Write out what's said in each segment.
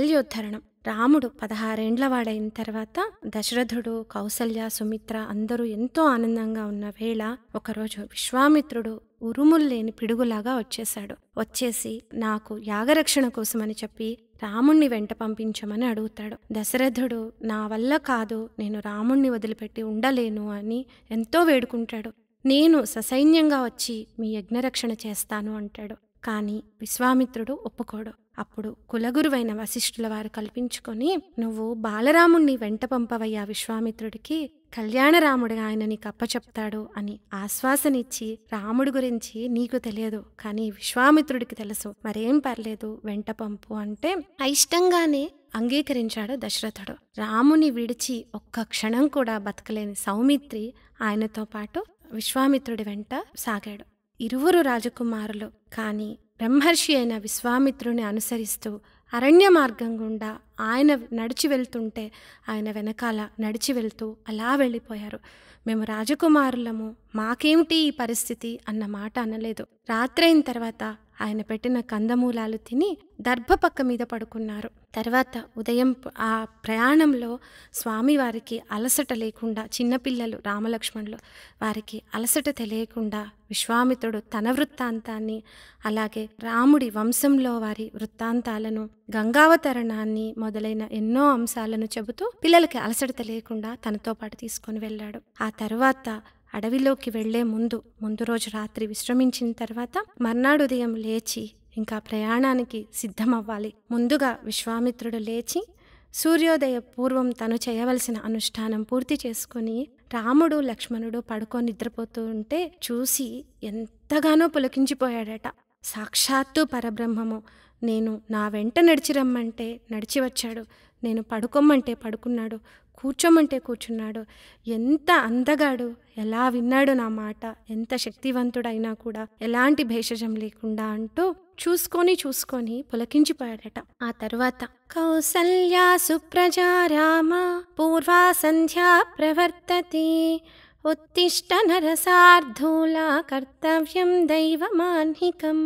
అహల్యోద్ధరణం రాముడు పదహారేండ్ల వాడైన తర్వాత దశరథుడు కౌసల్య సుమిత్ర అందరూ ఎంతో ఆనందంగా ఉన్న వేళ ఒకరోజు విశ్వామిత్రుడు ఉరుములు లేని పిడుగులాగా వచ్చేశాడు. వచ్చేసి నాకు యాగరక్షణ కోసమని చెప్పి రాముణ్ణి వెంట పంపించమని అడుగుతాడు. దశరథుడు నా వల్ల కాదు నేను రాముణ్ణి వదిలిపెట్టి ఉండలేను అని ఎంతో వేడుకుంటాడు. నేను ససైన్యంగా వచ్చి మీ యజ్ఞరక్షణ చేస్తాను అంటాడు. కానీ విశ్వామిత్రుడు ఒప్పుకోడు. అప్పుడు కులగురువైన వశిష్ఠుల వారు కల్పించుకొని నువ్వు బాలరాముణ్ణి వెంట పంపవయ్యా విశ్వామిత్రుడికి. కళ్యాణరాముడిగా ఆయన నీకు అప్పచెప్తాడు అని ఆశ్వాసనిచ్చి రాముడి గురించి నీకు తెలియదు కానీ విశ్వామిత్రుడికి తెలుసు. మరేం పర్లేదు వెంట పంపు అంటే అయిష్టంగానే అంగీకరించాడు దశరథుడు. రాముని విడిచి ఒక్క క్షణం కూడా బతకలేని సౌమిత్రి ఆయనతో పాటు విశ్వామిత్రుడి వెంట సాగాడు. ఇరువురు రాజకుమారులు కాని బ్రహ్మర్షి అయిన విశ్వామిత్రుని అనుసరిస్తూ అరణ్య మార్గం గుండా ఆయన నడిచి వెళ్తుంటే ఆయన వెనకాల నడిచి వెళ్తూ అలా వెళ్ళిపోయారు. మేము రాజకుమారులము మాకేమిటి ఈ పరిస్థితి? అన్న మాట అనలేదు. రాత్రైన తర్వాత ఆయన పెట్టిన కందమూలాలు తిని దర్భపక్క మీద పడుకున్నారు. తర్వాత ఉదయం ఆ ప్రయాణంలో స్వామివారికి అలసట లేకుండా చిన్నపిల్లలు రామలక్ష్మణులు వారికి అలసట తెలియకుండా విశ్వామిత్రుడు తన వృత్తాంతాన్ని అలాగే రాముడి వంశంలో వారి వృత్తాంతాలను గంగావతరణాన్ని మొదలైన ఎన్నో అంశాలను చెబుతూ పిల్లలకి అలసట తెలియకుండా తనతో పాటు తీసుకొని వెళ్ళాడు. ఆ తర్వాత అడవిలోకి వెళ్ళే ముందు ముందు రోజు రాత్రి విశ్రమించిన తర్వాత మర్నాడు ఉదయం లేచి ఇంకా ప్రయాణానికి సిద్ధమవ్వాలి. ముందుగా విశ్వామిత్రుడు లేచి సూర్యోదయ పూర్వం తను చేయవలసిన అనుష్ఠానం పూర్తి చేసుకుని రాముడు లక్ష్మణుడు పడుకో నిద్రపోతూ ఉంటే చూసి ఎంతగానో పులకించిపోయాడట. సాక్షాత్తు పరబ్రహ్మము నేను నా వెంట నడిచి రమ్మంటే నడిచి వచ్చాడు నేను పడుకోమంటే పడుకున్నాడు కూర్చోమంటే కూర్చున్నాడు. ఎంత అందగాడు ఎలా విన్నాడు నా మాట ఎంత శక్తివంతుడైనా కూడా ఎలాంటి భేషజం లేకుండా అంటూ చూసుకొని చూసుకొని పులకించిపోయాడట. ఆ తర్వాత కౌసల్యా సుప్రజా రామ పూర్వా సంధ్యా ప్రవర్తతి ఉత్తిష్ట నరసార్ధూల కర్తవ్యం దైవమాన్హికం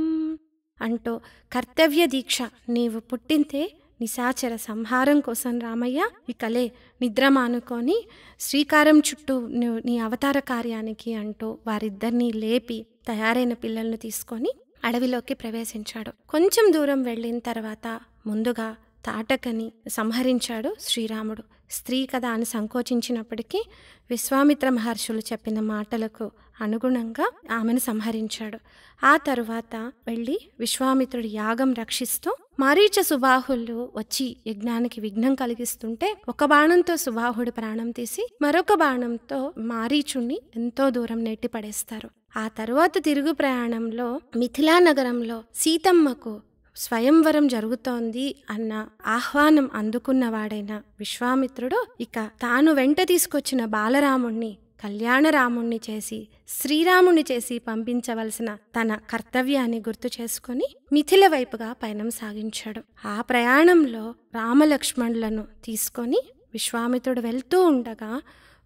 అంటూ కర్తవ్య దీక్ష నీవు పుట్టింతే నిశాచర సంహారం కోసం రామయ్య ఇకలే నిద్ర మానుకొని శ్రీకారం చుట్టూ నీ అవతార కార్యానికి అంటూ వారిద్దరినీ లేపి తయారైన పిల్లలను తీసుకొని అడవిలోకి ప్రవేశించాడు. కొంచెం దూరం వెళ్ళిన తర్వాత ముందుగా తాటకని సంహరించాడు శ్రీరాముడు. స్త్రీ కథ అని సంకోచించినప్పటికీ విశ్వామిత్ర మహర్షులు చెప్పిన మాటలకు అనుగుణంగా ఆమెను సంహరించాడు. ఆ తరువాత వెళ్ళి విశ్వామిత్రుడి యాగం రక్షిస్తూ మారీచ సుబాహులు వచ్చి యజ్ఞానికి విఘ్నం కలిగిస్తుంటే ఒక బాణంతో సుబాహుడు ప్రాణం తీసి మరొక బాణంతో మారీచుణ్ణి ఎంతో దూరం నెట్టి పడేస్తారు ఆ తరువాత తిరుగు ప్రయాణంలో మిథిలా నగరంలో సీతమ్మకు స్వయంవరం జరుగుతోంది అన్న ఆహ్వానం అందుకున్నవాడైన విశ్వామిత్రుడు ఇక తాను వెంట తీసుకొచ్చిన బాలరాముణ్ణి కళ్యాణరాముణ్ణి చేసి శ్రీరాముణ్ణి చేసి పంపించవలసిన తన కర్తవ్యాన్ని గుర్తు చేసుకుని మిథిల వైపుగా పయనం సాగించాడు. ఆ ప్రయాణంలో రామలక్ష్మణులను తీసుకొని విశ్వామిత్రుడు వెళ్తూ ఉండగా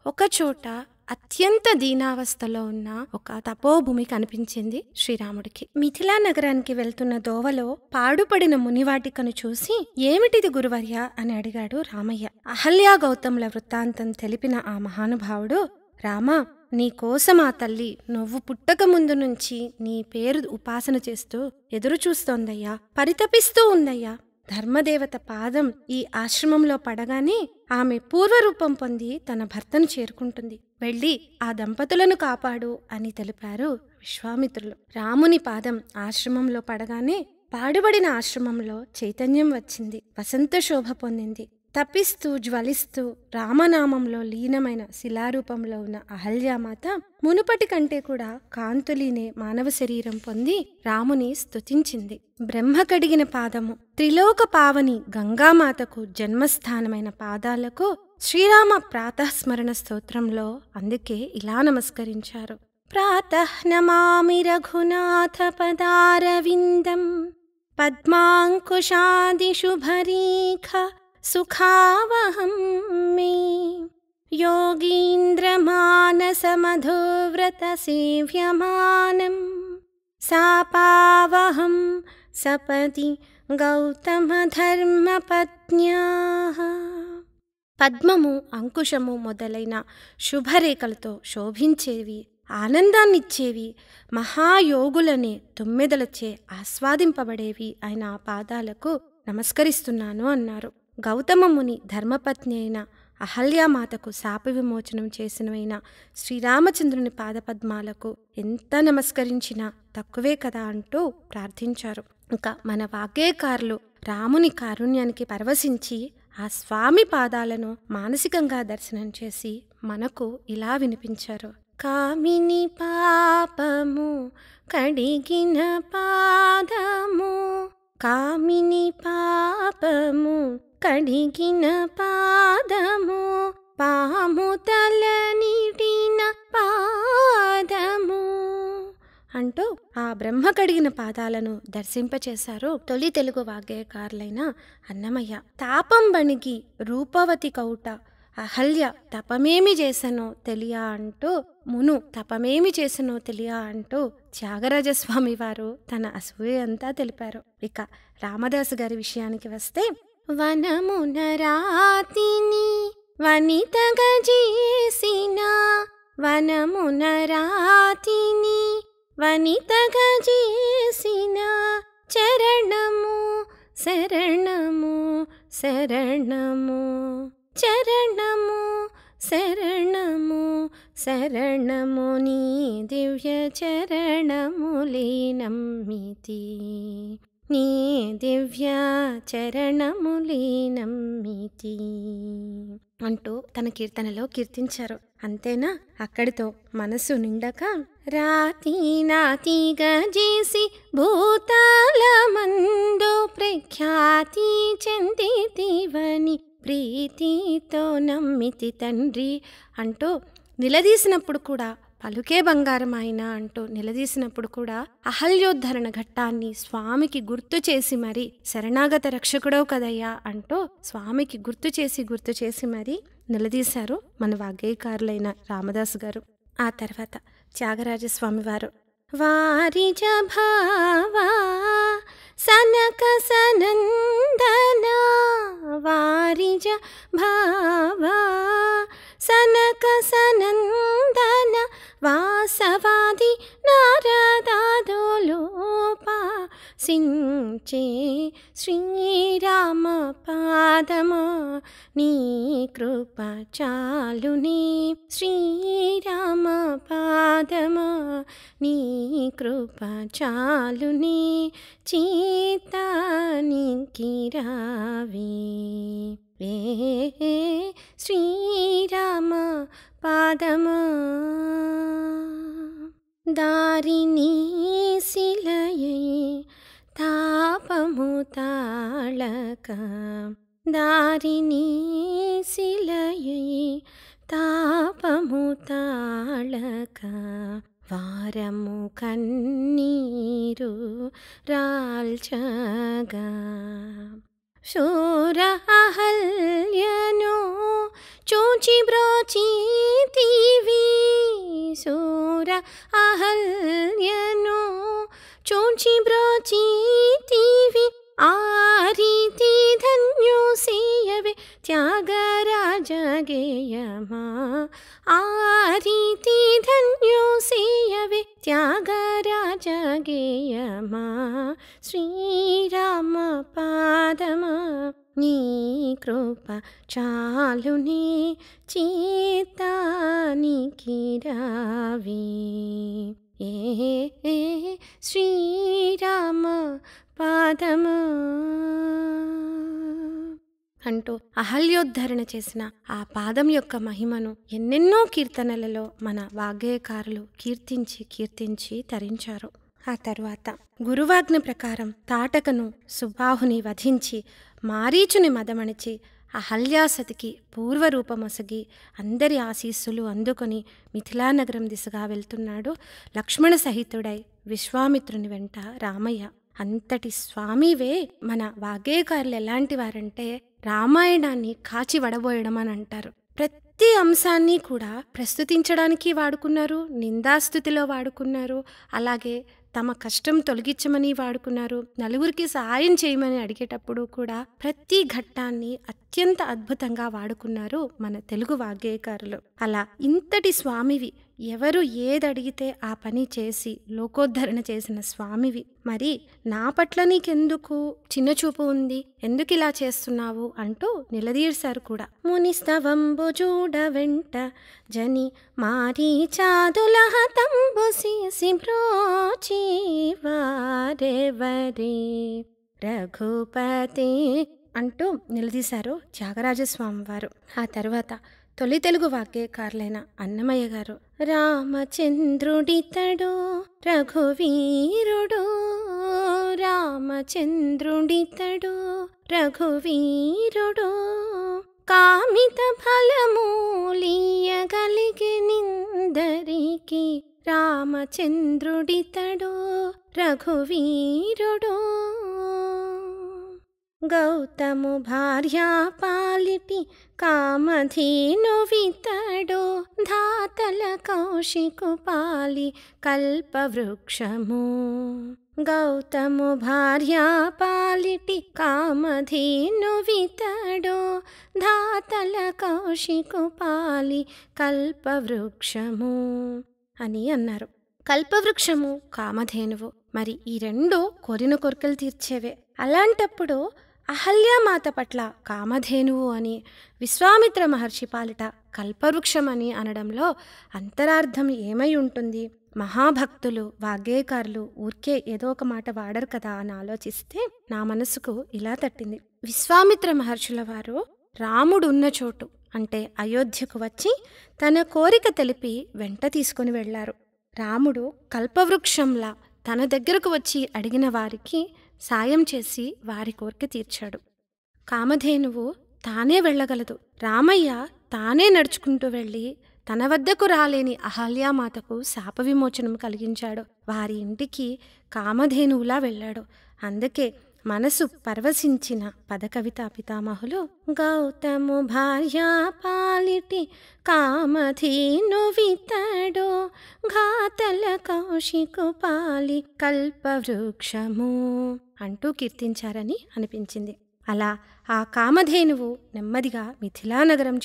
ఒకచోట అత్యంత దీనావస్థలో ఉన్న ఒక తపోభూమి కనిపించింది శ్రీరాముడికి. మిథిలా నగరానికి వెళ్తున్న దోవలో పాడుపడిన మునివాటికను చూసి ఏమిటిది గురువర్య అని అడిగాడు రామయ్య. అహల్యా గౌతముల వృత్తాంతం తెలిపిన ఆ మహానుభావుడు రామా నీకోసం ఆ తల్లి నువ్వు పుట్టక ముందు నుంచి నీ పేరు ఉపాసన చేస్తూ ఎదురు చూస్తోందయ్యా పరితపిస్తూ ఉందయ్యా. ధర్మదేవత పాదం ఈ ఆశ్రమంలో పడగానే ఆమె పూర్వరూపం పొంది తన భర్తను చేరుకుంటుంది. వెళ్ళి ఆ దంపతులను కాపాడు అని తెలిపారు విశ్వామిత్రులు. రాముని పాదం ఆశ్రమంలో పడగానే పాడుబడిన ఆశ్రమంలో చైతన్యం వచ్చింది. వసంత శోభ పొందింది. తప్పిస్తూ జ్వలిస్తూ రామనామంలో లీనమైన శిలారూపంలో ఉన్న అహల్యామాత మునుపటి కంటే కూడా కాంతులీనే మానవ శరీరం పొంది రాముని స్తుతించింది. బ్రహ్మ కడిగిన పాదము త్రిలోక పావని గంగామాతకు జన్మస్థానమైన పాదాలకు శ్రీరామ ప్రాతస్మరణ స్తోత్రంలో అందుకే ఇలా నమస్కరించారు ప్రాతః నమామి రఘునాథ పదారవిందం పద్మాంకుశాదిశుభరీఖ సుఖావహం మే योगीन्द्रमानसमधुव्रतसेव्यमानं सापावहं सपदि గౌతమధర్మపత్న్యా పద్మము అంకుశము మొదలైన శుభరేఖలతో శోభించేవి ఆనందాన్నిచ్చేవి మహాయోగులనే తొమ్మిదలచే ఆస్వాదింపబడేవి అయిన ఆ పాదాలకు నమస్కరిస్తున్నాను అన్నారు. గౌతమముని ధర్మపత్ని అయిన అహల్యామాతకు శాప విమోచనం చేసినవైన శ్రీరామచంద్రుని పాదపద్మాలకు ఎంత నమస్కరించినా తక్కువే కదా అంటూ ప్రార్థించారు. ఇంకా మన వాగ్గేయకారులు రాముని కారుణ్యానికి పరవశించి ఆ స్వామి పాదాలను మానసికంగా దర్శనం చేసి మనకు ఇలా వినిపించారు. కామిని పాపము కడిగిన పాదము కామిని పాపము కడిగిన పాదము పాము తల నీటిన పాదము అంటూ ఆ బ్రహ్మ కడిగిన పాదాలను దర్శింపచేశారు తొలి తెలుగు వాగ్గేయకారులైన అన్నమయ్య. తాపం బణిగి రూపవతి కౌట అహల్య తపమేమి చేసనో తెలియ అంటూ మును తపమేమి చేసనో తెలియ అంటూ త్యాగరాజస్వామి వారు తన అసూయ అంతా తెలిపారు. ఇక రామదాసు గారి విషయానికి వస్తే వనమున రాతిని వనితగా చేసిన వనమున రాతిని వనితగా చేసిన చరణము శరణము శరణము. చరణము శరణము శరణము నీ దివ్య చరణములే నమ్మితి నీ దివ్య చరణములే నమ్మితి అంటూ తన కీర్తనలో కీర్తించారు. అంతేనా? అక్కడితో మనసు నిండక రాతి నాతిగా చేసి భూతాల మందు ప్రఖ్యాతి చెందితివని ప్రీతితో నమ్మితి తండ్రి అంటూ నిలదీసినప్పుడు కూడా పలుకే బంగారం ఆయన అంటూ నిలదీసినప్పుడు కూడా అహల్యోద్ధరణ ఘట్టాన్ని స్వామికి గుర్తు చేసి మరి శరణాగత రక్షకుడవు కదయ్యా అంటూ స్వామికి గుర్తు చేసి గుర్తు చేసి మరి నిలదీశారు మన వాగ్గేయకారులైన రామదాసు గారు. ఆ తర్వాత త్యాగరాజస్వామి వారు వారిజ భావా సనక సనందన వారిజ భా సించే శ్రీరామ పాదమా నీ కృప చాలునే శ్రీరామ పాదమా నీ కృప చాలునే చీతానికి రావే. వే శ్రీరామ పాదమా దారిని శిలయై తాపము తాళక దారిని శిలయై తాపము తాళక వారము కన్నీరు రాల్చగా. శూర అహల్యను చూచి బ్రోచితివి శూర అహల్యను चोचिब्रि आरिति धन्यो सेयवे त्यागराजगेयमा। आरीति धन्यो सेयवे त्यागराजगेयमा। श्रीरामपादम श्रीरामपादमा कृपा चालुनि चितानि किरवी ఏ శ్రీరామ పాదము. అంటూ అహల్యోద్ధరణ చేసిన ఆ పాదం యొక్క మహిమను ఎన్నెన్నో కీర్తనలలో మన వాగ్గేయకారులు కీర్తించి కీర్తించి తరించారు. ఆ తర్వాత గురువాజ్ఞ ప్రకారం తాటకను సుబాహుని వధించి మారీచుని మదమణిచి అహల్యాసతికి పూర్వరూపమసగి అందరి ఆశీస్సులు అందుకొని మిథిలానగరం దిశగా వెళ్తున్నాడు లక్ష్మణ సహితుడై విశ్వామిత్రుని వెంట రామయ్య. అంతటి స్వామివే మన వాగ్గేయకారులు ఎలాంటి వారంటే రామాయణాన్ని కాచి వడబోయడం అని అంటారు. ప్రతి అంశాన్ని కూడా ప్రస్తుతించడానికి వాడుకున్నారు నిందాస్థుతిలో వాడుకున్నారు అలాగే తమ కష్టం తొలగించమని వాడుకున్నారు. నలుగురికి సహాయం చేయమని అడిగేటప్పుడు కూడా ప్రతి ఘట్టాన్ని అత్యంత అద్భుతంగా వాడుకున్నారు మన తెలుగు వాగ్గేయకారులు. అలా ఇంతటి స్వామివి ఎవరు ఏదడిగితే ఆ పని చేసి లోకోద్ధరణ చేసిన స్వామివి. మరి నా పట్ల నీకెందుకు చిన్నచూపు ఉంది? ఎందుకు ఇలా చేస్తున్నావు? అంటూ నిలదీర్శారు కూడా. మునిస్తవంబు చూడ వెంట జని మారీ చాదుల హతంబు సీసి రఘుపతి అంటూ నిలదీశారు త్యాగరాజస్వామి వారు ఆ తర్వాత తొలి తెలుగు వాగ్గేయకారులైన అన్నమయ్య గారు. రామచంద్రుడితడు రఘువీరుడు రామచంద్రుడితడు రఘువీరుడు కామిత ఫలమూలియగలిగి నిందరికి రామచంద్రుడితడు రఘువీరుడు. గౌతము భార్యా పాలిటి కామధీను వితడు ధాతల కౌశికు పాలి కల్పవృక్షము. గౌతము భార్యా పాలిటి కామధీను వితడు ధాతల కౌశికు పాలి కల్పవృక్షము అని అన్నారు. కల్పవృక్షము కామధేనువు మరి ఈ రెండు కోరిన కోరికలు తీర్చేవే. అలాంటప్పుడు అహల్యామాత పట్ల కామధేనువు అని విశ్వామిత్ర మహర్షి పాలిట కల్పవృక్షం అని అనడంలో అంతరార్థం ఏమై ఉంటుంది? మహాభక్తులు వాగ్గేయకారులు ఊరికే ఏదో ఒక మాట వాడరు కదా అని ఆలోచిస్తే నా మనసుకు ఇలా తట్టింది. విశ్వామిత్ర మహర్షుల వారు రాముడు ఉన్న చోటు అంటే అయోధ్యకు వచ్చి తన కోరిక తెలిపి వెంట తీసుకుని వెళ్ళారు. రాముడు కల్పవృక్షంలా తన దగ్గరకు వచ్చి అడిగిన వారికి సాయం చేసి వారి కోరిక తీర్చాడు. కామధేనువు తానే వెళ్ళగలదు. రామయ్య తానే నడుచుకుంటూ వెళ్ళి తన వద్దకు రాలేని అహల్యామాతకు శాప విమోచనం కలిగించాడు. వారి ఇంటికి కామధేనువులా వెళ్ళాడు. అందుకే మనసు పరవశించిన పదకవిత పితామహులు గౌతము భార్యా పాలిటి కామధేను వితడు ఘాతల కౌశికు పాలి కల్పవృక్షము. అంటూ కీర్తించారని అనిపించింది. అలా ఆ కామధేనువు నెమ్మదిగా మిథిలానగరం